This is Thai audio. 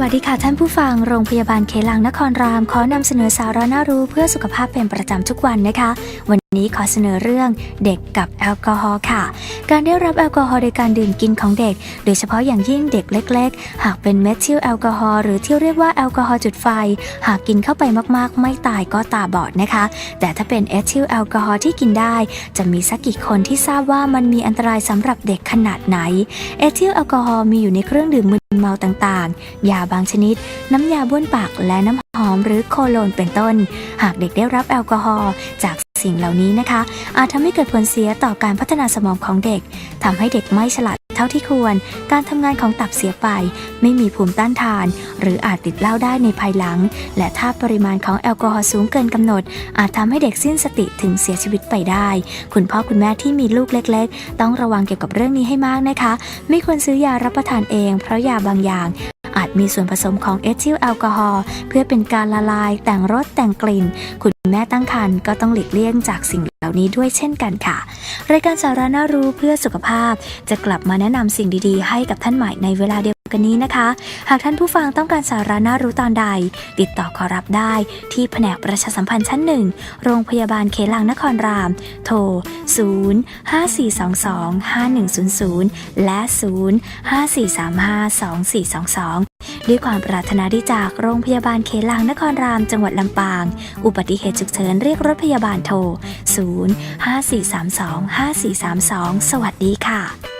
วัสดีค่ะท่านผู้ฟัง โรงพยาบาลเคลังนครราม ขอนำเสนอสาระน่ารู้เพื่อสุขภาพเป็นประจำทุกวันนะคะวัน นี้ขอเสนอเรื่องเด็กกับแอลกอฮอล์ค่ะ การได้รับแอลกอฮอล์โดยการดื่มกินของเด็ก โดยเฉพาะอย่างยิ่งเด็กเล็ก ๆ หากเป็นเมทิลแอลกอฮอล์หรือที่เรียกว่าแอลกอฮอล์จุดไฟ หากกินเข้าไปมากๆ ไม่ตายก็ตาบอดนะคะ แต่ถ้าเป็นเอทิลแอลกอฮอล์ที่กินได้ จะมีสักกี่คนที่ทราบว่ามันมีอันตรายสำหรับเด็กขนาดไหน เอทิลแอลกอฮอล์มีอยู่ในเครื่องดื่มมึนเมาต่างๆ ยาบางชนิด น้ำยาบ้วนปากและน้ำหอมหรือโคโลนเป็นต้น หากเด็กได้รับแอลกอฮอล์จาก สิ่งเหล่านี้นะคะ อาจทำให้เกิดผลเสียต่อการพัฒนาสมองของเด็กทำให้เด็กไม่ฉลาดเท่าที่ควร การทำงานของตับเสียไป ไม่มีภูมิต้านทาน หรืออาจติดเหล้าได้ในภายหลัง และถ้าปริมาณของแอลกอฮอล์สูงเกินกำหนด อาจทำให้เด็กสิ้นสติถึงเสียชีวิตไปได้ คุณพ่อคุณแม่ที่มีลูกเล็ก ๆ ต้องระวังเกี่ยวกับเรื่องนี้ให้มากนะคะ ไม่ควรซื้อยารับประทานเอง เพราะยาบางอย่างอาจมีส่วนผสมของเอทิลแอลกอฮอล์เพื่อเป็นการละลายแต่งรสแต่งกลิ่นคุณ แม่ตั้งครรภ์ก็ต้องหลีกเลี่ยงจากสิ่งเหล่านี้ด้วยเช่นกันค่ะ รายการสาระน่ารู้เพื่อสุขภาพ จะกลับมาแนะนำสิ่งดีๆ ให้กับท่านใหม่ในเวลาเดียวกันนี้นะคะ หากท่านผู้ฟังต้องการสาระน่ารู้ตอนใด ติดต่อขอรับได้ ที่แผนกประชาสัมพันธ์ชั้นหนึ่งโรงพยาบาลเคลังนครราม โทร 0 5 4 2 2 5 1 0 0 และ 0 5 4 3 5 2 4 2 2 ด้วยความปรารถนาดีจากโรงพยาบาลเคลางนครรามจังหวัดลำปาง อุบัติเหตุฉุกเฉินเรียกรถพยาบาลโทร 0 5 4 3 2 5 4 3 2 สวัสดีค่ะ